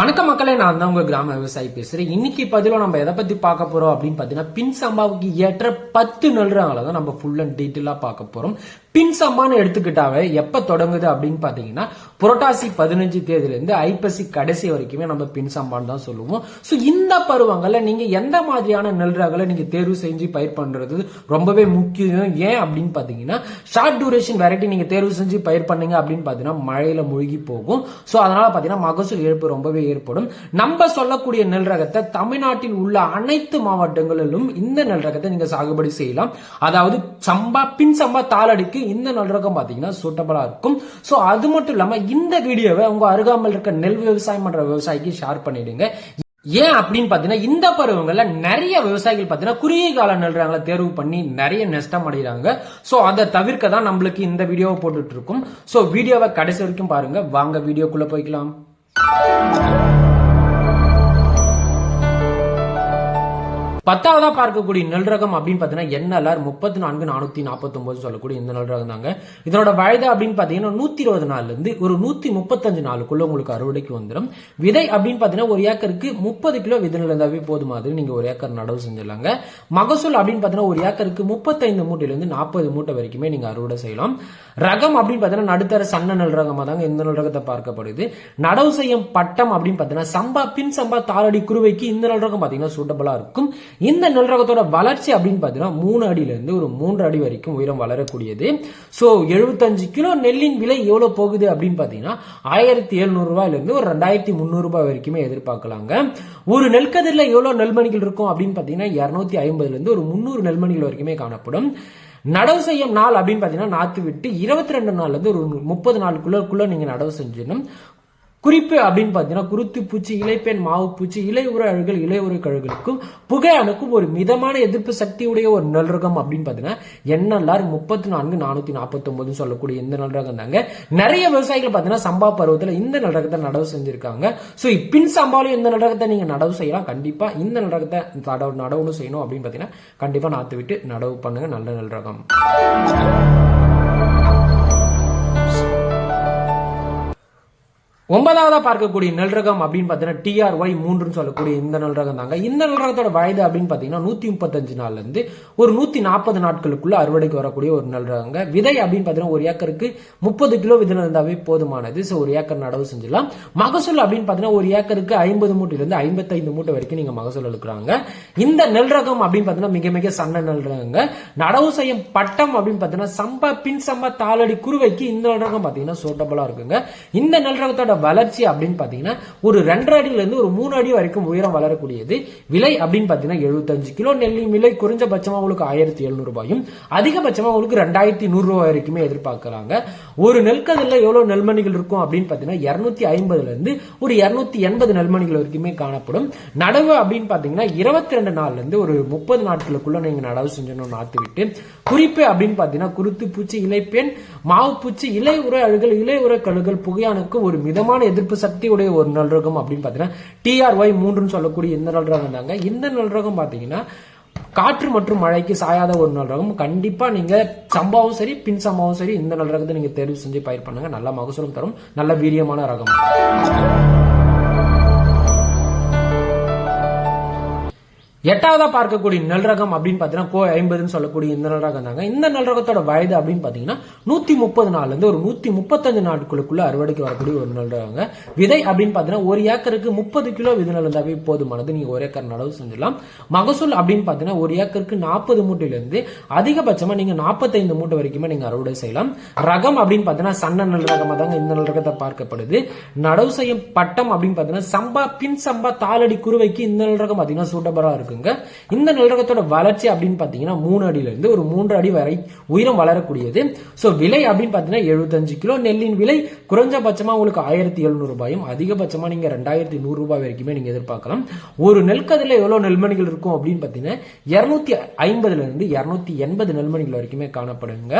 வணக்க மக்களே நான் தான் உங்க கிராம விவசாயி பேசுறேன். இன்னைக்கு பதிலாக நம்ம எதை பத்தி பார்க்க போறோம் அப்படின்னு பார்த்தீங்கன்னா பின் சம்பாவுக்கு ஏற்ற பத்து நல்றாங்களை தான் நம்ம ஃபுல் அண்ட் டீட்டெயிலாக பார்க்க போறோம். பின் சம்பான்னு எடுத்துக்கிட்டாவே எப்போ தொடங்குது அப்படின்னு பார்த்தீங்கன்னா புரட்டாசி பதினஞ்சு தேதியிலேருந்து ஐப்பசி கடைசி வரைக்குமே நம்ம பின் சம்பான்னு தான் சொல்லுவோம். ஸோ இந்த பருவங்களில் நீங்க எந்த மாதிரியான நெல் ரகங்களை நீங்கள் தேர்வு செஞ்சு பயிர் பண்ணுறது ரொம்பவே முக்கியம். ஏன் அப்படின்னு பார்த்தீங்கன்னா ஷார்ட் டியூரேஷன் வெரைட்டி நீங்கள் தேர்வு செஞ்சு பயிர் பண்ணீங்க அப்படின்னு பார்த்தீங்கன்னா மழையில மூழ்கி போகும். ஸோ அதனால பார்த்தீங்கன்னா மகசூல் இழப்பு ரொம்பவே ஏற்படும். நம்ம சொல்லக்கூடிய நெல் ரகத்தை தமிழ்நாட்டில் உள்ள அனைத்து மாவட்டங்களிலும் இந்த நெல் ரகத்தை நீங்கள் சாகுபடி செய்யலாம். அதாவது சம்பா பின் சம்பா தாளடிக்கு இந்த நெல் பார்த்தீங்கன்னா பாத்தீங்கன்னா சூட்டபிளா இருக்கும். ஸோ அது மட்டும் இல்லாம இந்த வீடியோவை உங்க அருகாமல் இருக்க நெல் விவசாயம் பண்ற விவசாயிக்கு ஷேர் பண்ணிடுங்க. ஏன் அப்படின்னு பாத்தீங்கன்னா இந்த பருவங்கள்ல நிறைய விவசாயிகள் பாத்தீங்கன்னா குறுகிய கால நல்றாங்களை தேர்வு பண்ணி நிறைய நஷ்டம் அடைகிறாங்க. சோ அதை தவிர்க்க தான் நம்மளுக்கு இந்த வீடியோவை போட்டுட்டு இருக்கும். சோ வீடியோவை கடைசி வரைக்கும் பாருங்க. வாங்க வீடியோக்குள்ள போய்க்கலாம். பத்தாவதா பார்க்கக்கூடிய நெல் ரகம் அப்படின்னு பாத்தீங்கன்னா என்எல்ஆர் முப்பத்தி நான்கு நானூத்தி நாற்பத்தி ஒன்பது சொல்லக்கூடிய இந்த நெல் ரகம் தாங்க. இதனோட வயது அப்படின்னு பாத்தீங்கன்னா நூத்தி இருபது நாள்ல இருந்து ஒரு நூத்தி முப்பத்தஞ்சு நாளுக்குள்ள உங்களுக்கு அறுவடைக்கு வந்துடும். விதை அப்படின்னு பாத்தீங்கன்னா ஒரு ஏக்கருக்கு முப்பது கிலோ விதை இருந்தாவே போதுமாதிரி நீங்க ஒரு ஏக்கர் நடவு செஞ்சிடலாங்க. மகசூல் அப்படின்னு பாத்தீங்கன்னா ஒரு ஏக்கருக்கு முப்பத்தைந்து மூட்டையில இருந்து நாற்பது மூட்டை வரைக்குமே நீங்க அறுவடை செய்யலாம். ரகம் அப்படின்னு பாத்தீங்கன்னா நடுத்தர சன்ன நெல் ரகமா தாங்க இந்த நெல் ரகத்தை பார்க்கப்படுது. நடவு செய்யும் பட்டம் அப்படின்னு பாத்தீங்கன்னா சம்பா பின் சம்பா தாளடி குருவைக்கு இந்த நெல் ரகம் பாத்தீங்கன்னா சூட்டபிளா இருக்கும். இந்த நெல்ரகத்தோட வளர்ச்சி அப்படின்னு பார்த்தீங்கன்னா மூணு அடியிலேருந்து ஒரு மூன்று அடி வரைக்கும் உயரம் வளரக்கூடியது. ஸோ எழுபத்தஞ்சு கிலோ நெல்லின் விலை எவ்வளோ போகுது அப்படின்னு பார்த்தீங்கன்னா ஆயிரத்தி எழுநூறு ஒரு ரெண்டாயிரத்தி முந்நூறுரூபா வரைக்குமே எதிர்பார்க்கலாங்க. ஒரு நெல்கதிரில் எவ்வளோ நெல்மணிகள் இருக்கும் அப்படின்னு பார்த்தீங்கன்னா இரநூத்தி ஐம்பதுலேருந்து ஒரு முந்நூறு நெல்மணிகள் வரைக்குமே காணப்படும். நடவு செய்யும் நாள் அப்படின்னு பார்த்தீங்கன்னா நாற்று விட்டு இருபத்தி ரெண்டு நாள்லேருந்து ஒரு முப்பது நாளுக்குள்ள நீங்கள் நடவு செஞ்சிடணும். குறிப்பு அப்படின்னு பார்த்தீங்கன்னா குருத்து பூச்சி இலைப்பெண் மாவு பூச்சி இலை உர அழுகல் இலை உர கழுகளுக்கும் புகை அணுக்கும் ஒரு மிதமான எதிர்ப்பு சக்தியுடைய ஒரு நல்லரகம் அப்படின்னு பார்த்தீங்கன்னா என்எல்ஆர் முப்பத்தி நான்கு நானூத்தி நாற்பத்தி சொல்லக்கூடிய இந்த நல்ரகம் தாங்க. நிறைய விவசாயிகள் பார்த்தீங்கன்னா சம்பா பருவத்தில் இந்த நல்ரகத்தை நடவு செஞ்சிருக்காங்க. ஸோ பின் சம்பாலும் இந்த நெல் நீங்க நடவு செய்யலாம். கண்டிப்பா இந்த நல்ரகத்தை நடவு நடவுன்னு செய்யணும் அப்படின்னு பார்த்தீங்கன்னா கண்டிப்பா நாத்து விட்டு நடவு பண்ணுங்க. நல்ல நல்லரகம் ஒன்பதாவதாக ஒன்பதாவதா பார்க்கக்கூடிய நெல் ரகம் அப்படின்னு பார்த்தீங்கன்னா டிஆர் மூன்றுன்னு சொல்லக்கூடிய இந்த நெல் ரகம் தாங்க. இந்த நெல் ரகத்தோட வயது அப்படின்னு பார்த்தீங்கன்னா நூத்தி முப்பத்தஞ்சு நாள்ல இருந்து ஒரு நூத்தி நாற்பது நாட்களுக்குள்ள அறுவடைக்கு வரக்கூடிய ஒரு நெல் ரகங்க விதை அப்படின்னு பார்த்தீங்கன்னா ஒரு ஏக்கருக்கு முப்பது கிலோ விதை இருந்தாவே போதுமானது. ஸோ ஒரு ஏக்கர் நடவு செஞ்சிடலாம். மகசூல் அப்படின்னு பார்த்தீங்கன்னா ஒரு ஏக்கருக்கு ஐம்பது மூட்டையிலிருந்து ஐம்பத்தைந்து மூட்டை வரைக்கும் நீங்க மகசூல் எடுக்கிறாங்க. இந்த நெல் ரகம் அப்படின்னு பார்த்தீங்கன்னா மிக மிக சன்ன நெல் ரகங்க நடவு செய்யும் பட்டம் அப்படின்னு பார்த்தீங்கன்னா சம்பா பின் சம்பா தாளடி குருவைக்கு இந்த நெல் ரகம் பார்த்தீங்கன்னா சூட்டபுளாக இருக்குங்க. இந்த நெல் ரகத்தோட வளர்ச்சி அப்படின்னு பாத்தீங்கன்னா ஒரு ரெண்டரை அடியில இருந்து ஒரு மூணு அடி வரைக்கும் உயரம் வளரக்கூடியது. விலை அப்படின்னு பாத்தீங்கன்னா எழுபத்தஞ்சு கிலோ நெல்லின் விலை குறைஞ்சபட்சமா உங்களுக்கு ஆயிரத்தி எழுநூறு ரூபாயும் அதிகபட்சமா உங்களுக்கு ரெண்டாயிரத்தி நூறுரூவா வரைக்குமே எதிர்பார்க்குறாங்க. ஒரு நெல்கதில் எவ்வளோ நெல்மணிகள் இருக்கும் அப்படின்னு பார்த்தீங்கன்னா இரநூத்தி ஐம்பதுல இருந்து ஒரு இருநூத்தி எண்பது நெல்மணிகள் வரைக்குமே காணப்படும். நடவு அப்படின்னு பார்த்தீங்கன்னா இருபத்தி ரெண்டு நாள்ல இருந்து ஒரு முப்பது நாட்களுக்குள்ள நீங்கள் நடவு செஞ்சணும் நாற்று விட்டு குறிப்பு அப்படின்னு பார்த்தீங்கன்னா குருத்து பூச்சி இலைப்பெண் மாவு பூச்சி இலை உர அழுகல் இலை உர கழுகல் புகையானுக்கு ஒரு மிதமான எதிர்ப்பு சக்தி உடைய ஒரு நல்ரகம் அப்படின்னு பார்த்தீங்கன்னா டிஆர்ஒய் மூன்றுன்னு சொல்லக்கூடிய இந்த நல்ரகம் தாங்க. இந்த நல்ரகம் பார்த்தீங்கன்னா காற்று மற்றும் மழைக்கு சாயாத ஒரு நல் ரகம். கண்டிப்பா நீங்க சம்பாவும் சரி பின் சம்பாவும் சரி இந்த நல் ரகத்தை நீங்க தேர்வு செஞ்சு பயிர் பண்ணுங்க. நல்ல மகசூலும் தரும். நல்ல வீரியமான ரகம். எட்டாவதா பார்க்கக்கூடிய நல்ரகம் அப்படின்னு பாத்தீங்கன்னா கோ ஐம்பதுன்னு சொல்லக்கூடிய இந்த நல்ரகம் தாங்க. இந்த நல்ரகத்தோட வயது அப்படின்னு பாத்தீங்கன்னா நூத்தி முப்பது நாள்ல இருந்து ஒரு நூத்தி முப்பத்தஞ்சு நாட்களுக்குள்ள அறுவடைக்கு வரக்கூடிய ஒரு நல்ரகம் ரகங்க விதை அப்படின்னு பாத்தீங்கன்னா ஒரு ஏக்கருக்கு முப்பது கிலோ விதை நல்லதாவே போதுமானது. நீங்க ஒரு ஏக்கர் நடவு செஞ்சிடலாம். மகசூல் அப்படின்னு பாத்தீங்கன்னா ஒரு ஏக்கருக்கு நாற்பது மூட்டையில இருந்து அதிகபட்சமா நீங்க நாற்பத்தைந்து மூட்டை வரைக்குமே நீங்க அறுவடை செய்யலாம். ரகம் அப்படின்னு பாத்தீங்கன்னா சன்ன நெல் ரகமா தாங்க இந்த நல்ரகத்தை பார்க்கப்படுது. நடவு செய்யும் பட்டம் அப்படின்னு பாத்தீங்கன்னா சம்பா பின் சம்பா தாளடி குருவைக்கு இந்த நல்ரகம் பாத்தீங்கன்னா சூட்டபரா இருக்கும். இருக்குங்க. இந்த நிலரகத்தோட வளர்ச்சி அப்படின்னு பார்த்தீங்கன்னா மூணு அடியில இருந்து ஒரு மூன்று அடி வரை உயரம் வளரக்கூடியது. ஸோ விலை அப்படின்னு பார்த்தீங்கன்னா எழுபத்தஞ்சு கிலோ. நெல்லின் விலை குறைஞ்சபட்சமாக உங்களுக்கு ஆயிரத்தி எழுநூறு ரூபாயும் அதிகபட்சமாக நீங்கள் ரெண்டாயிரத்தி நூறு ரூபாய் வரைக்குமே நீங்கள் எதிர்பார்க்கலாம். ஒரு நெல்கதில் எவ்வளோ நெல்மணிகள் இருக்கும் அப்படின்னு பார்த்தீங்கன்னா இரநூத்தி ஐம்பதுலேருந்து இரநூத்தி எண்பது நெல்மணிகள் வரைக்குமே காணப்படுங்க.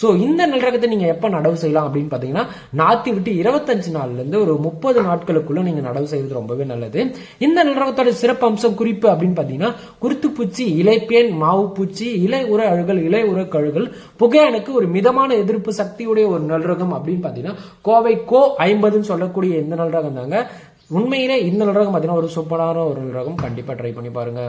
ஸோ இந்த நெல்ரகத்தை நீங்கள் எப்போ நடவு செய்யலாம் அப்படின்னு பார்த்தீங்கன்னா நாத்தி விட்டு இருபத்தஞ்சு நாள்லேருந்து ஒரு முப்பது நாட்களுக்குள்ளே நீங்கள் நடவு செய்வது ரொம்பவே நல்லது. இந்த நெல்ரகத்தோட சிறப்பு அம்சம் குறிப்பு அப்படின்னு பார்த்தீங்கன்னா பார்த்தீங்கன்னா குருத்துப்பூச்சி இலைப்பேன் மாவுப்பூச்சி இலை உர அழுகல் இலை உர கழுகல் புகையானுக்கு ஒரு மிதமான எதிர்ப்பு சக்தியுடைய ஒரு நல்ரகம் அப்படின்னு பார்த்தீங்கன்னா கோவை கோ ஐம்பதுன்னு சொல்லக்கூடிய இந்த நல்ரகம் தாங்க. உண்மையிலே இந்த நல்ரகம் பார்த்தீங்கன்னா ஒரு சூப்பரான ஒரு நல் ரகம். கண்டிப்பாக ட்ரை பண்ணி பாருங்க.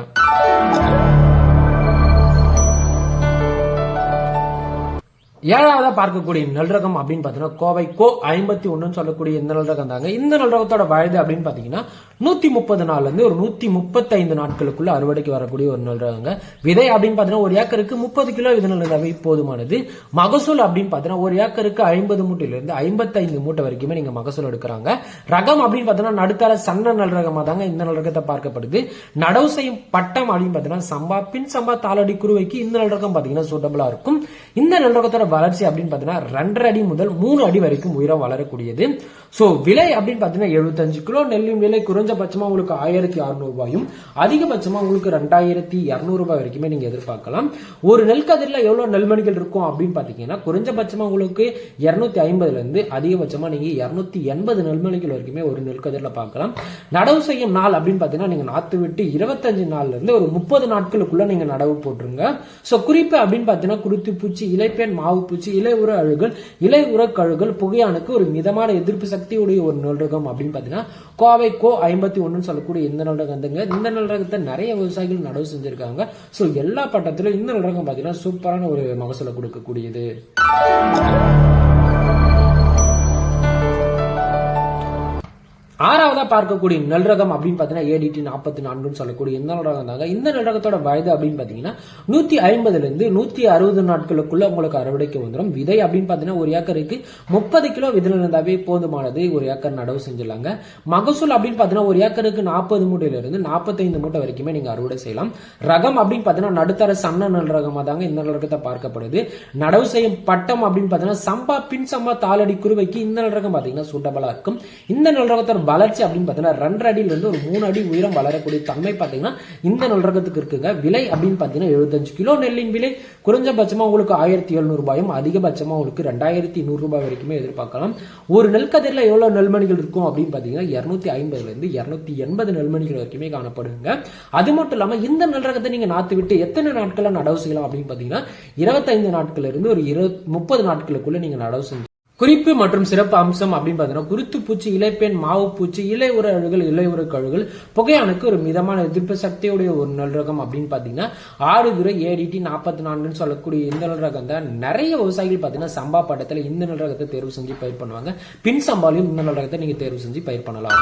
ஏழாவதா பார்க்கக்கூடிய நல்ரகம் அப்படின்னு பார்த்தீங்கன்னா கோவை கோ ஐம்பத்தி ஒன்றுன்னு சொல்லக்கூடிய இந்த நல்ரகம் தாங்க. இந்த நல்ரகத்தோட வயது அப்படின்னு பார்த்தீங்கன்னா நூத்தி முப்பது நாள்ல இருந்து ஒரு நூற்றி முப்பத்தைந்து நாட்களுக்குள்ள அறுவடைக்கு வரக்கூடிய ஒரு நெல் ரகங்க விதை அப்படின்னு பார்த்தீங்கன்னா ஒரு ஏக்கருக்கு முப்பது கிலோ இது நல்லதாவே போதுமானது. மகசூல் அப்படின்னு பார்த்தீங்கன்னா ஒரு ஏக்கருக்கு ஐம்பது மூட்டையிலிருந்து ஐம்பத்தைந்து மூட்டை வரைக்குமே நீங்க மகசூல் எடுக்கிறாங்க. ரகம் அப்படின்னு பார்த்தீங்கன்னா நடுத்தர சன்ன நல் ரகமாக தாங்க இந்த நல் ரகத்தை பார்க்கப்படுது. நடவு செய்யும் பட்டம் அப்படின்னு பார்த்தீங்கன்னா சம்பா பின் சம்பா தாளடி குருவைக்கு இந்த நல் ரகம் பார்த்தீங்கன்னா சூட்டபிளா இருக்கும். இந்த நல் ரகத்தோட வளர்ச்சி அப்படின்னு பார்த்தீங்கன்னா ரெண்டரை அடி முதல் மூணு அடி வரைக்கும் உயரம் வளரக்கூடியது. ஸோ விலை அப்படின்னு பார்த்தீங்கன்னா எழுபத்தஞ்சு கிலோ நெல்லின் விலை குறைஞ்சபட்சமா உங்களுக்கு ஆயிரத்தி அறுநூறு ரூபாயும் அதிகபட்சமா உங்களுக்கு ரெண்டாயிரத்தி இரநூறுபாய் வரைக்குமே நீங்க எதிர்பார்க்கலாம். ஒரு நெல் எவ்வளோ நெல்மணிகள் இருக்கும் அப்படின்னு பார்த்தீங்கன்னா குறைஞ்சபட்சமா உங்களுக்கு இரநூத்தி ஐம்பதுல இருந்து அதிகபட்சமா நீங்க இருநூத்தி எண்பது நெல்மணிகள் வரைக்குமே ஒரு நெல்கதிரில் பார்க்கலாம். நடவு செய்யும் நாள் அப்படின்னு பார்த்தீங்கன்னா நீங்க நாத்து விட்டு இருபத்தஞ்சு நாள்ல இருந்து ஒரு முப்பது நாட்களுக்குள்ள நீங்க நடவு போட்டுருங்க. ஸோ குறிப்பு அப்படின்னு பார்த்தீங்கன்னா குருத்து பூச்சி இலைப்பேன் மாவு பூச்சி இலை உர அழுகல் இலை உர கழுகல் புகையானுக்கு ஒரு மிதமான எதிர்ப்பு சக்தியுடைய ஒரு நூலகம் அப்படின்னு பார்த்தீங்கன்னா கோவை கோ ஐம்பத்தி ஒன்றுன்னு சொல்லக்கூடிய இந்த நூலகம் வந்துங்க. இந்த நூலகத்தை நிறைய விவசாயிகள் நடவு செஞ்சிருக்காங்க. ஸோ எல்லா பட்டத்திலும் இந்த நூலகம் பார்த்தீங்கன்னா சூப்பரான ஒரு மகசூலை கொடுக்கக்கூடியது. ஆறாவதா பார்க்கக்கூடிய நல்ரகம் அப்படின்னு பார்த்தீங்கன்னா ஏடிடி நாற்பத்தி நான்குன்னு சொல்லக்கூடிய இந்த நெல் ரகம் தாங்க இந்த நெல் ரகத்தோட வயது அப்படின்னு பார்த்தீங்கன்னா நூத்தி ஐம்பதுல இருந்து நூத்தி அறுபது நாட்களுக்குள்ள உங்களுக்கு அறுவடைக்கு வந்துடும் விதை அப்படின்னு பார்த்தீங்கன்னா ஒரு ஏக்கருக்கு முப்பது கிலோ விதில் இருந்தாவே போதுமானது. ஒரு ஏக்கர் நடவு செஞ்சிடலாங்க. மகசூல் அப்படின்னு பார்த்தீங்கன்னா ஒரு ஏக்கருக்கு நாற்பது மூட்டையில இருந்து நாற்பத்தைந்து மூட்டை வரைக்குமே நீங்க அறுவடை செய்யலாம். ரகம் அப்படின்னு பார்த்தீங்கன்னா நடுத்தர சன்ன நெல் தாங்க இந்த நல்ரகத்தை பார்க்கப்படுது. நடவு செய்யும் பட்டம் அப்படின்னு பார்த்தீங்கன்னா சம்பா பின் சம்பா தாளடி குருவைக்கு இந்த நல்ரகம் பார்த்தீங்கன்னா சூட்டபலாக இருக்கும். இந்த நெல் ரகத்தோட வளர்ச்சி அப்படின்னு பார்த்தீங்கன்னா ரெண்டரை அடியிலிருந்து ஒரு மூணு அடி உயரம் வளரக்கூடிய தன்மை பார்த்தீங்கன்னா இந்த நெல்ரகத்துக்கு இருக்குங்க. விலை அப்படின்னு பார்த்தீங்கன்னா எழுபத்தஞ்சு கிலோ நெல்லின் விலை. குறைஞ்சபட்சமாக உங்களுக்கு ஆயிரத்தி எழுநூறு ரூபாயும் உங்களுக்கு ரெண்டாயிரத்தி நூறுரூபாய் வரைக்குமே எதிர்பார்க்கலாம். ஒரு நெல் கதிரில் நெல்மணிகள் இருக்கும் அப்படின்னு பார்த்தீங்கன்னா இரநூத்தி ஐம்பதுலேருந்து இரநூத்தி எண்பது நெல்மணிகள் வரைக்குமே காணப்படுங்க அது மட்டும் இல்லாமல் இந்த நெல் நீங்கள் நீங்க நாத்து விட்டு எத்தனை நாட்களில் நடவு செய்யலாம் அப்படின்னு பார்த்தீங்கன்னா இருபத்தைந்து நாட்கள்லேருந்து ஒரு இரு முப்பது நாட்களுக்குள்ளே நீங்கள் நடவு செஞ்சு குறிப்பு மற்றும் சிறப்பு அம்சம் அப்படின்னு பார்த்தீங்கன்னா குருத்து பூச்சி இலைப்பெண் மாவு பூச்சி இலை உர அழுகல் இலை உர கழுகல் புகையானுக்கு ஒரு மிதமான எதிர்ப்பு சக்தியுடைய ஒரு நல் ரகம் அப்படின்னு பார்த்தீங்கன்னா ஆறு துறை ஏடிடி நாற்பத்தி நான்குன்னு சொல்லக்கூடிய இந்த நல் ரகம் தான். நிறைய விவசாயிகள் பார்த்தீங்கன்னா சம்பா பட்டத்தில் இந்த நல் ரகத்தை தேர்வு செஞ்சு பயிர் பண்ணுவாங்க. பின் சம்பாலையும் இந்த நல் ரகத்தை நீங்கள் தேர்வு செஞ்சு பயிர் பண்ணலாம்.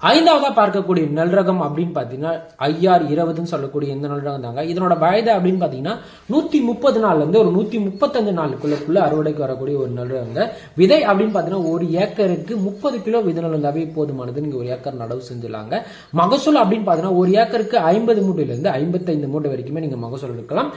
ஐந்தாவதாக பார்க்கக்கூடிய நல்ரகம் அப்படின்னு பார்த்தீங்கன்னா ஐஆர் இருபதுன்னு சொல்லக்கூடிய இந்த நல் ரகம் தாங்க. இதனோட வயது அப்படின்னு பார்த்தீங்கன்னா நூற்றி முப்பது நாள்ல இருந்து ஒரு நூற்றி முப்பத்தஞ்சு நாளுக்குள்ளக்குள்ளே அறுவடைக்கு வரக்கூடிய ஒரு நல் ரகங்க விதை அப்படின்னு பார்த்தீங்கன்னா ஒரு ஏக்கருக்கு முப்பது கிலோ விதை நெல் இருந்தாவே போதுமானது. நீங்கள் ஒரு ஏக்கர் நடவு செஞ்சிடலாங்க. மகசூல் அப்படின்னு பார்த்தீங்கன்னா ஒரு ஏக்கருக்கு ஐம்பது மூட்டையிலேருந்து ஐம்பத்தைந்து மூட்டை வரைக்குமே நீங்கள் மகசூல் எடுக்கலாம்.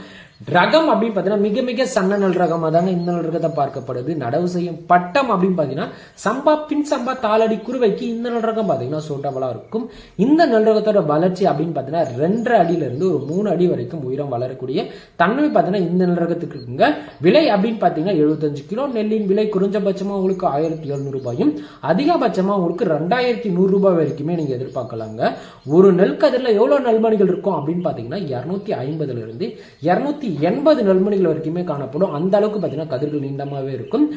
ரகம் அப்படின்னு பார்த்தீங்கன்னா மிக மிக சன்ன நல் ரகமாக தாங்க இந்த நல் ரகத்தை பார்க்கப்படுது. நடவு செய்யும் பட்டம் அப்படின்னு பார்த்தீங்கன்னா சம்பா பின் சம்பா தாளடி குருவைக்கு இந்த நல் ரகம் பார்த்தீங்கன்னா சூட்டபுளாக இருக்கும். இந்த நல்லகத்தோட வளர்ச்சி அப்படின்னு பார்த்தீங்கன்னா ரெண்டரை அடியில இருந்து ஒரு மூணு அடி வரைக்கும் உயரம் வளரக்கூடிய தன்மை பார்த்தீங்கன்னா இந்த நெல் இருக்குங்க. விலை அப்படின்னு பார்த்தீங்கன்னா எழுபத்தஞ்சு கிலோ. நெல்லின் விலை குறைஞ்சபட்சமா உங்களுக்கு ஆயிரத்தி எழுநூறு ரூபாயும் அதிகபட்சமா உங்களுக்கு ரெண்டாயிரத்தி நூறு ரூபாய் வரைக்குமே நீங்க எதிர்பார்க்கலாங்க. ஒரு நெல் கதிரில் எவ்வளோ நெல்மணிகள் இருக்கும் அப்படின்னு பார்த்தீங்கன்னா இரநூத்தி ஐம்பதுல இருந்து இருநூத்தி எண்பது நெல்மணிகள் வரைக்குமே காணப்படும். அந்த அளவுக்கு பார்த்தீங்கன்னா கதிர்கள் நீண்டமாகவே இருக்கும்.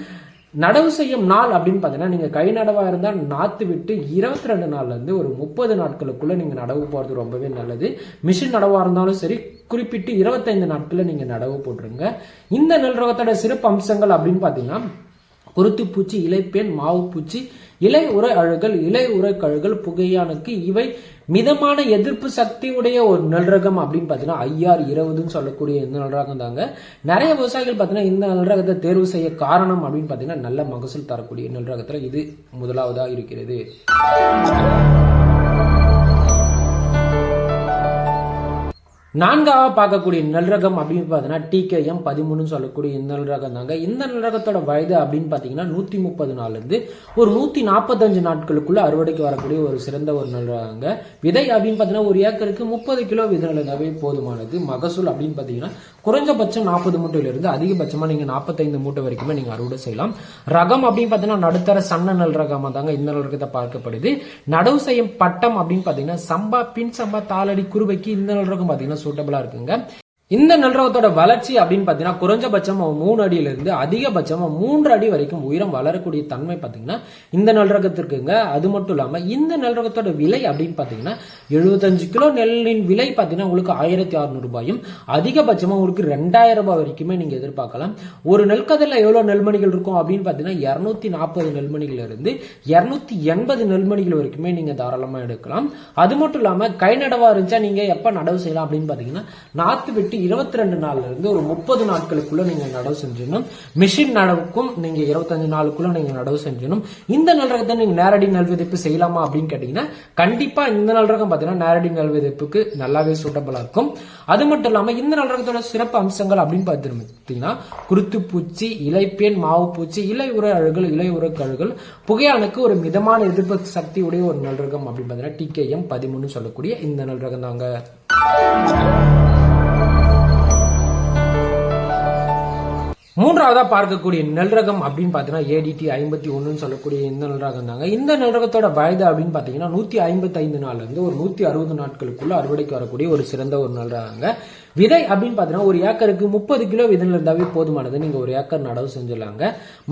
நடவு செய்யும் நாள் அப்படின்னு பார்த்தீங்கன்னா நீங்கள் கை நடவாக இருந்தால் நாற்று விட்டு இருபத்தி ரெண்டு நாள்லேருந்து ஒரு முப்பது நாட்களுக்குள்ளே நீங்கள் நடவு போகிறது ரொம்பவே நல்லது. மிஷின் நடவாக இருந்தாலும் சரி குறிப்பிட்டு இருபத்தைந்து நாட்களில் நீங்கள் நடவு போட்டுருங்க. இந்த நெல் ரகத்தோட சிறப்பு அம்சங்கள் அப்படின்னு பார்த்தீங்கன்னா குருத்துப்பூச்சி இலைப்பேன் மாவுப்பூச்சி இலை உர அழுகல் இலை உர கழுகல் புகையானுக்கு இவை மிதமான எதிர்ப்பு சக்தியுடைய ஒரு நல்ரகம் அப்படின்னு பார்த்தீங்கன்னா ஐஆர் இருபதுன்னு சொல்லக்கூடிய இந்த நல்ரகம் தாங்க. நிறைய விவசாயிகள் பார்த்தீங்கன்னா இந்த நல்ரகத்தை தேர்வு செய்ய காரணம் அப்படின்னு பார்த்தீங்கன்னா நல்ல மகசூல் தரக்கூடிய நெல் ரகத்தில் இது முதலாவதா இருக்கிறது. நான்காவ பார்க்கக்கூடிய நல்ரகம் அப்படின்னு பார்த்தீங்கன்னா டிகேஎம் பதிமூணுன்னு சொல்லக்கூடிய இந்த நல்ரகம் தாங்க. இந்த நல்ரகத்தோட வயது அப்படின்னு பார்த்தீங்கன்னா நூற்றி முப்பது நாள்லேருந்து ஒரு நூற்றி நாற்பத்தஞ்சு நாட்களுக்குள்ளே அறுவடைக்கு வரக்கூடிய ஒரு சிறந்த ஒரு நெல் ரகங்க விதை அப்படின்னு பார்த்தீங்கன்னா ஒரு ஏக்கருக்கு முப்பது கிலோ விதை நெல்லாவே போதுமானது. மகசூல் அப்படின்னு பார்த்தீங்கன்னா குறைஞ்சபட்சம் நாற்பது மூட்டையிலிருந்து அதிகபட்சமாக நீங்கள் நாற்பத்தைந்து மூட்டை வரைக்குமே நீங்கள் அறுவடை செய்யலாம். ரகம் அப்படின்னு பார்த்தீங்கன்னா நடுத்தர சன்ன நெல் ரகமாக தாங்க இந்த நெல் ரகத்தை பார்க்கப்படுது. நடவு செய்யும் பட்டம் அப்படின்னு பார்த்தீங்கன்னா சம்பா பின் சம்பா தாளடி குருவைக்கு இந்த நல்ரகம் பார்த்தீங்கன்னா சூட்டபுளாக இருக்குங்க. இந்த நல்ரகத்தோட வளர்ச்சி அப்படின்னு பாத்தீங்கன்னா குறைஞ்சபட்சம் மூணு அடியில இருந்து அதிகபட்சமா மூன்று அடி வரைக்கும் உயரம் வளரக்கூடிய தன்மை பாத்தீங்கன்னா இந்த நல்ரகத்திற்குங்க அது மட்டும் இல்லாம இந்த நல்ரகத்தோட விலை அப்படின்னு பாத்தீங்கன்னா எழுபத்தஞ்சு கிலோ நெல்லின் விலை பாத்தீங்கன்னா உங்களுக்கு ஆயிரத்தி அறுநூறு ரூபாயும் அதிகபட்சமா உங்களுக்கு ரெண்டாயிரம் ரூபாய் வரைக்குமே நீங்க எதிர்பார்க்கலாம். ஒரு நெல்கதிரில் எவ்வளவு நெல்மணிகள் இருக்கும் அப்படின்னு பாத்தீங்கன்னா இருநூத்தி நாற்பது நெல்மணிகள் இருந்து இருநூத்தி எண்பது நெல்மணிகள் வரைக்குமே நீங்க தாராளமா எடுக்கலாம். அது மட்டும் இல்லாம கை நடவா இருந்துச்சா நீங்க எப்ப நடவு செய்யலாம் அப்படின்னு பாத்தீங்கன்னா நாத்து விட்டு இருபத்தி ரெண்டு நாள்ல இருந்து ஒரு முப்பது நாட்களுக்குள்ள நீங்க நடவு செஞ்சிடணும். மிஷின் நடவுக்கும் நீங்க இருபத்தஞ்சு நாளுக்குள்ள நீங்க நடவு செஞ்சிடணும். இந்த நல்ரகத்தை நீங்க நேரடி நெல் விதைப்பு செய்யலாமா அப்படின்னு கேட்டீங்கன்னா கண்டிப்பா இந்த நல்ரகம் பாத்தீங்கன்னா நேரடி நெல் விதைப்புக்கு நல்லாவே சூட்டபிளா இருக்கும். அது மட்டும் இல்லாம இந்த நல்ரகத்தோட சிறப்பு அம்சங்கள் அப்படின்னு பார்த்தீங்கன்னா குருத்து பூச்சி இலைப்பேன் மாவு பூச்சி இலை உர அழுகல் இலை உர கழுகல் புகையானுக்கு ஒரு மிதமான எதிர்ப்பு சக்தி உடைய ஒரு நல்ரகம் அப்படின்னு பார்த்தீங்கன்னா டிகேஎம் பதிமூணு சொல்லக்கூடிய இந்த நல்ரகம் தாங்க. மூன்றாவதா பார்க்கக்கூடிய நெல் ரகம் அப்படின்னு பார்த்தீங்கன்னா ஏடிடி ஐம்பத்தி ஒன்றுன்னு சொல்லக்கூடிய இந்த நெல் ரகம் தாங்க. இந்த நெல் ரகத்தோட வயது அப்படின்னு பார்த்தீங்கன்னா நூற்றி ஐம்பத்தைந்து நாள்ல இருந்து ஒரு நூற்றி அறுபது நாட்களுக்குள்ள அறுவடைக்கு வரக்கூடிய ஒரு சிறந்த ஒரு நெல் ரகங்க விதை அப்படின்னு பார்த்தீங்கன்னா ஒரு ஏக்கருக்கு முப்பது கிலோ விதைகள் இருந்தாவே போதுமானது. நீங்கள் ஒரு ஏக்கர் நடவு செஞ்சிடலாங்க.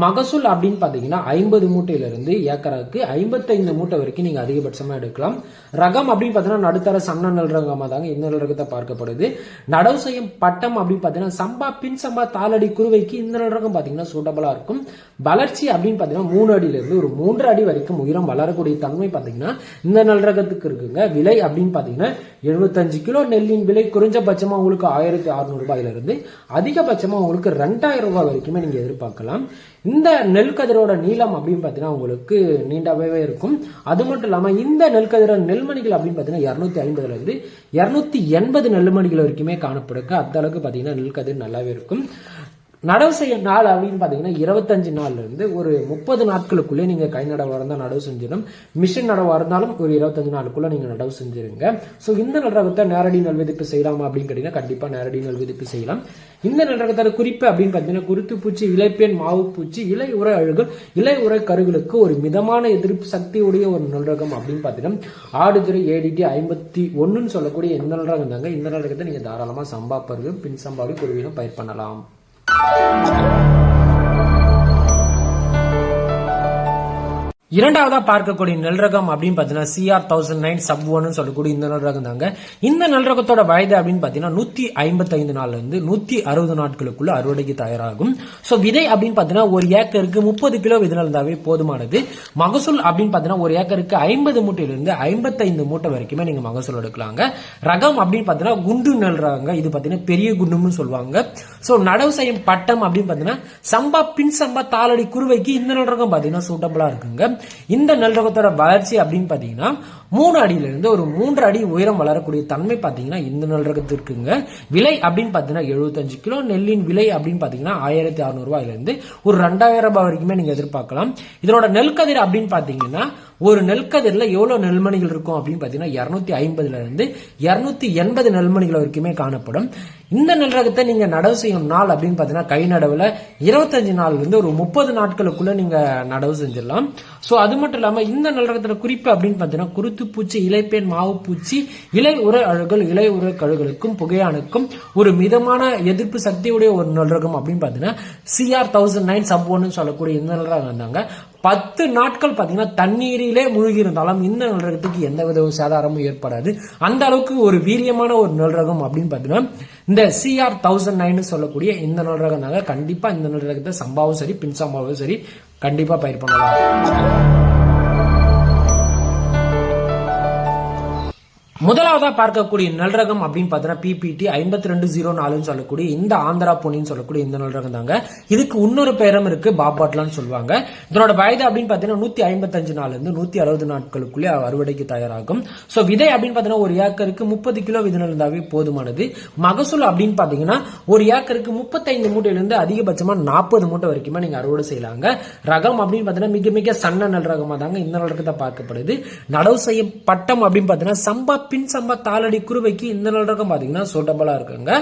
மகசூல் அப்படின்னு பார்த்தீங்கன்னா ஐம்பது மூட்டையிலிருந்து ஏக்கருக்கு ஐம்பத்தைந்து மூட்டை வரைக்கும் நீங்கள் அதிகபட்சமாக எடுக்கலாம். ரகம் அப்படின்னு பார்த்தீங்கன்னா நடுத்தர சன்ன நல் ரகமாக தாங்க இந்த நல்ரகத்தை பார்க்கப்படுது. நடவு செய்யும் பட்டம் அப்படின்னு பார்த்தீங்கன்னா சம்பா பின் சம்பா தாளடி குருவைக்கு இந்த நல்ரகம் பார்த்தீங்கன்னா சூட்டபுளாக இருக்கும். வளர்ச்சி அப்படின்னு பார்த்தீங்கன்னா மூணு அடியிலிருந்து ஒரு மூன்று அடி வரைக்கும் உயரம் வளரக்கூடிய தன்மை பார்த்தீங்கன்னா இந்த நல்ரகத்துக்கு இருக்குங்க. விலை அப்படின்னு பார்த்தீங்கன்னா எழுபத்தஞ்சு கிலோ நெல்லின் விலை குறைஞ்சபட்சமாக உங்களுக்கு ஆயிரத்தி அறுநூறுபாயிலிருந்து அதிகபட்சமாக உங்களுக்கு ரெண்டாயிரம் ரூபாய் வரைக்குமே நீங்கள் எதிர்பார்க்கலாம். இந்த நெல் கதிரோட நீளம் அப்படின்னு பார்த்தீங்கன்னா உங்களுக்கு நீண்டாவே இருக்கும். அது மட்டும் இல்லாமல் இந்த நெல் நெல்மணிகள் அப்படின்னு பார்த்தீங்கன்னா இரநூத்தி ஐம்பதுலேருந்து இரநூத்தி எண்பது நெல்மணிகள் வரைக்குமே காணப்படுது அந்த அளவுக்கு பார்த்தீங்கன்னா நெல் கதிர் நல்லாவே இருக்கும். நடவு செய்ய நாள் அப்படின்னு பார்த்தீங்கன்னா இருபத்தஞ்சு நாள்லேருந்து ஒரு முப்பது நாட்களுக்குள்ளே நீங்கள் கை நடவாக இருந்தால் நடவு செஞ்சிடும். மிஷின் நடவாக இருந்தாலும் ஒரு இருபத்தஞ்சு நாளுக்குள்ளே நீங்கள் நடவு செஞ்சிருங்க. ஸோ இந்த நல்ரகத்தை நேரடி நெல் விதிப்பு செய்யலாமா அப்படின்னு கேட்டிங்கன்னா கண்டிப்பாக நேரடி நெல் விதிப்பு செய்யலாம். இந்த நடவத்தோட குறிப்பு அப்படின்னு பார்த்தீங்கன்னா குருத்து பூச்சி இலைப்பேன் மாவு பூச்சி இலை உரை அழுகல் இலை உரை கருகளுக்கு ஒரு மிதமான எதிர்ப்பு சக்தியுடைய ஒரு நல்ரகம் அப்படின்னு பார்த்தீங்கன்னா ஆடுதுறை ஏடிடி ஐம்பத்தி ஒன்றுன்னு சொல்லக்கூடிய இந்த நல்ரகம் தாங்க. இந்த நல்ரகத்தை நீங்கள் தாராளமாக சம்பா பருவம் பின் சம்பாவையும் குருவிலும் பயிர் பண்ணலாம். じゃあ。இரண்டாவதா பார்க்கக்கூடிய நெல் ரகம் அப்படின்னு பார்த்தீங்கன்னா சிஆர் தௌசண்ட் நைன் சப் ஒன்னு சொல்லக்கூடிய இந்த நெல் ரகம் தாங்க. இந்த நெல் ரகத்தோட வயது அப்படின்னு பார்த்தீங்கன்னா நூத்தி ஐம்பத்தைந்து நாள்ல இருந்து நூத்தி அறுபது நாட்களுக்குள்ள அறுவடைக்கு தயாராகும். ஸோ விதை அப்படின்னு பார்த்தீங்கன்னா ஒரு ஏக்கருக்கு முப்பது கிலோ விதை இருந்தாவே போதுமானது. மகசூல் அப்படின்னு பார்த்தீங்கன்னா ஒரு ஏக்கருக்கு ஐம்பது மூட்டையிலிருந்து ஐம்பத்தைந்து மூட்டை வரைக்குமே நீங்க மகசூல் எடுக்கலாங்க. ரகம் அப்படின்னு பார்த்தீங்கன்னா குண்டு நெல் ரகங்க இது பார்த்தீங்கன்னா பெரிய குண்டுன்னு சொல்லுவாங்க. ஸோ நடவு செய்யும் பட்டம் அப்படின்னு பார்த்தீங்கன்னா சம்பா பின் சம்பா தாளடி குருவைக்கு இந்த நெல் ரகம் பார்த்தீங்கன்னா சூட்டபிளா இருக்குங்க. இந்த நல்ரகத்தோட வளர்ச்சி அப்படின்னு பார்த்தீங்கன்னா மூணு அடியிலிருந்து ஒரு மூன்று அடி உயரம் வளரக்கூடிய தன்மை பார்த்தீங்கன்னா இந்த நல்ரகத்திற்குங்க விலை அப்படின்னு பார்த்தீங்கன்னா எழுபத்தஞ்சு கிலோ. நெல்லின் விலை அப்படின்னு பார்த்தீங்கன்னா ஆயிரத்தி அறுநூறுவாயிலிருந்து ஒரு ரெண்டாயிரம் ரூபாய் வரைக்குமே நீங்க எதிர்பார்க்கலாம். இதனோட நெல் கதிர் அப்படின்னு பார்த்தீங்கன்னா ஒரு நெல்கதிரில் எவ்வளவு நெல்மணிகள் இருக்கும் அப்படின்னு பார்த்தீங்கன்னா இரநூத்தி ஐம்பதுல இருந்து இரநூத்தி எண்பது நெல்மணிகள் வரைக்குமே காணப்படும். இந்த நெல் ரகத்தை நீங்க நடவு செய்யும் நாள் அப்படின்னு பார்த்தீங்கன்னா கை நடவுல இருபத்தஞ்சு நாள்லேருந்து ஒரு முப்பது நாட்களுக்குள்ள நீங்க நடவு செஞ்சிடலாம். ஸோ அது மட்டும் இல்லாம இந்த நெல் குறிப்பு அப்படின்னு பார்த்தீங்கன்னா குருத்து பூச்சி இலைப்பேன் மாவு பூச்சி இலை உர அழுகல் இலை உர கழுகளுக்கும் புகையானுக்கும் ஒரு மிதமான எதிர்ப்பு சக்தியுடைய ஒரு நெல் ரகம் அப்படின்னு பார்த்தீங்கன்னா சிஆர் தௌசண்ட் நைன் சப் ஒன்னு சொல்லக்கூடிய இந்த நெல் ரகம் பத்து நாட்கள் பார்த்தீங்கன்னா தண்ணீரிலே மூழ்கி இருந்தாலும் இந்த நிலரகத்துக்கு எந்த வித சேதாரமும் ஏற்படாது. அந்த அளவுக்கு ஒரு வீரியமான ஒரு நிலரகம் அப்படின்னு பார்த்தீங்கன்னா இந்த சிஆர் தௌசண்ட் நைன் சொல்லக்கூடிய இந்த நெல் தாங்க கண்டிப்பா இந்த நிலரகத்தை சம்பாவும் சரி பின் சம்பாவும் சரி கண்டிப்பா பயிர் பண்ணலாம். முதலாவதா பார்க்கக்கூடிய நல்ரகம் அப்படின்னு பார்த்தீங்கன்னா பிபிடி ஐம்பத்தி ரெண்டு ஜீரோ நாலுன்னு சொல்லக்கூடிய இந்த ஆந்திரா பொன்னின்னு சொல்லக்கூடிய இந்த நெல் ரகம் தாங்க இதுக்கு இன்னொரு பேரும் இருக்கு பாப்பாட்லான்னு சொல்லுவாங்க. இதனோட வயது அப்படின்னு பார்த்தீங்கன்னா நூத்தி ஐம்பத்தஞ்சு நாள் இருந்து நூத்தி அறுபது நாட்களுக்குள்ளே அறுவடைக்கு தயாராகும். ஸோ விதை அப்படின்னு பார்த்தீங்கன்னா ஒரு ஏக்கருக்கு முப்பது கிலோ விதை இருந்தாவே போதுமானது. மகசூல் அப்படின்னு பார்த்தீங்கன்னா ஒரு ஏக்கருக்கு முப்பத்தைந்து மூட்டையிலிருந்து அதிகபட்சமா நாற்பது மூட்டை வரைக்குமே நீங்க அறுவடை செய்யலாங்க. ரகம் அப்படின்னு பார்த்தீங்கன்னா மிக மிக சன்ன நல் ரகமா தாங்க இந்த நல் ரகத்தை பார்க்கப்படுது. நடவு செய்யும் பட்டம் அப்படின்னு பார்த்தீங்கன்னா சம்பா பின் சம்ப தாளடி குருவைக்கு இந்த நெல் பார்த்தீங்கன்னா பாத்தீங்கன்னா இருக்குங்க.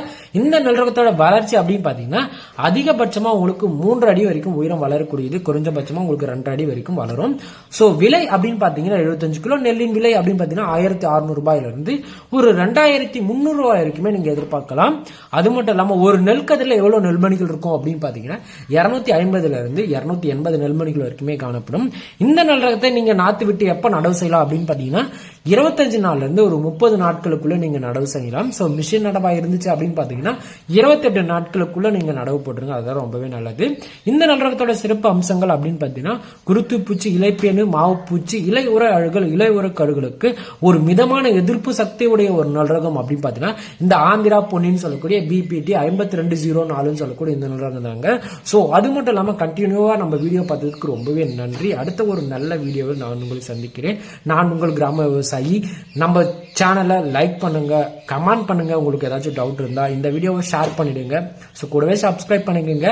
இந்த நல்ரகத்தோட வளர்ச்சி அப்படின்னு பார்த்தீங்கன்னா அதிகபட்சமாக உங்களுக்கு மூன்று அடி வரைக்கும் உயரம் வளரக்கூடியது. குறைஞ்சபட்சமாக உங்களுக்கு ரெண்டு அடி வரைக்கும் வளரும். ஸோ விலை அப்படின்னு பார்த்தீங்கன்னா எழுபத்தஞ்சு கிலோ நெல்லின் விலை அப்படின்னு பார்த்தீங்கன்னா ஆயிரத்தி அறுநூறுபாயிலிருந்து ஒரு ரெண்டாயிரத்தி முந்நூறு ரூபாய் வரைக்குமே நீங்கள் எதிர்பார்க்கலாம். அது மட்டும் இல்லாமல் ஒரு நெல் கதிரில் நெல்மணிகள் இருக்கும் அப்படின்னு பார்த்தீங்கன்னா இரநூத்தி ஐம்பதுலேருந்து இரநூத்தி எண்பது நெல்மணிகள் வரைக்குமே காணப்படும். இந்த நெல் நீங்கள் நாற்று விட்டு எப்போ நடவு செய்யலாம் அப்படின்னு பார்த்தீங்கன்னா இருபத்தஞ்சு நாள்லேருந்து ஒரு முப்பது நாட்களுக்குள்ளே நீங்க நடவு செய்யலாம். ஸோ மிஷின் நடவாக இருந்துச்சு அப்படின்னு பார்த்தீங்கன்னா இருபத்தெட்டு நாட்களுக்குள்ள நீங்கள் நடவு போட்டுருங்க. அதுதான் ரொம்பவே நல்லது. இந்த நெல் சிறப்பு அம்சங்கள் அப்படின்னு பார்த்தீங்கன்னா குருத்து பூச்சி இலைப்பேனு மாவு பூச்சி இலை உர அழுகல் இலை உர கழுகளுக்கு ஒரு மிதமான எதிர்ப்பு சக்தி உடைய ஒரு நல்ரகம் அப்படின்னு பார்த்தீங்கன்னா இந்த ஆந்திரா பொன்னின்னு சொல்லக்கூடிய பிபிடி ஐம்பத்தி ரெண்டு ஜீரோ நாலுன்னு சொல்லக்கூடிய இந்த நல் தாங்க. ஸோ அது மட்டும் இல்லாமல் கண்டினியூவாக நம்ம வீடியோ பார்த்ததுக்கு ரொம்பவே நன்றி. அடுத்த ஒரு நல்ல வீடியோவில் நான் உங்களை சந்திக்கிறேன். நான் உங்கள் கிராம விவசாயி. நம்ம சேனலை லைக் பண்ணுங்கள் கமெண்ட் பண்ணுங்கள் உங்களுக்கு ஏதாச்சும் டவுட் இருந்தால் இந்த வீடியோவை ஷேர் பண்ணிடுங்க. ஸோ கூடவே சப்ஸ்கிரைப் பண்ணிக்கோங்க.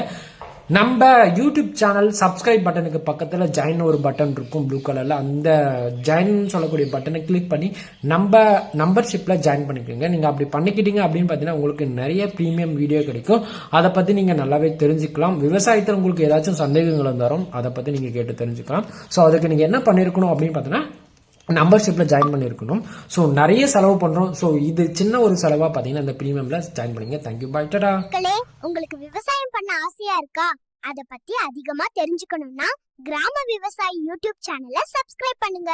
நம்ம யூடியூப் சேனல் சப்ஸ்கிரைப் பட்டனுக்கு பக்கத்தில் ஜாயின் ஒரு பட்டன் இருக்கும் ப்ளூ கலரில் அந்த ஜாயின் சொல்லக்கூடிய பட்டனை கிளிக் பண்ணி நம்ம நம்பர்ஷிப்பில் ஜாயின் பண்ணிக்கோங்க. நீங்கள் அப்படி பண்ணிக்கிட்டீங்க அப்படின்னு பார்த்தீங்கன்னா உங்களுக்கு நிறைய ப்ரீமியம் வீடியோ கிடைக்கும். அதை பற்றி நீங்கள் நல்லாவே தெரிஞ்சுக்கலாம். விவசாயத்தில் உங்களுக்கு ஏதாச்சும் சந்தேகங்கள் இருந்தாலும் அதை பற்றி நீங்கள் கேட்டு தெரிஞ்சுக்கலாம். ஸோ அதுக்கு நீங்கள் என்ன பண்ணியிருக்கணும் அப்படின்னு பார்த்தீங்கன்னா மெம்பர்ஷிப்பில் ஜாயின் பண்ணியிருக்கணும் ஸோ நிறைய செலவு பண்ணுறோம் ஸோ இது சின்ன ஒரு செலவாக பார்த்தீங்கன்னா இந்த ப்ரீமியமில் ஜாயின் பண்ணுங்க தேங்க்யூ பாய் டடா உங்களுக்கு விவசாயம் பண்ண ஆசையா இருக்கா? அதை பத்தி அதிகமா தெரிஞ்சுக்கணும்னா கிராம விவசாயி யூடியூப் சேனலை சப்ஸ்கிரைப் பண்ணுங்க.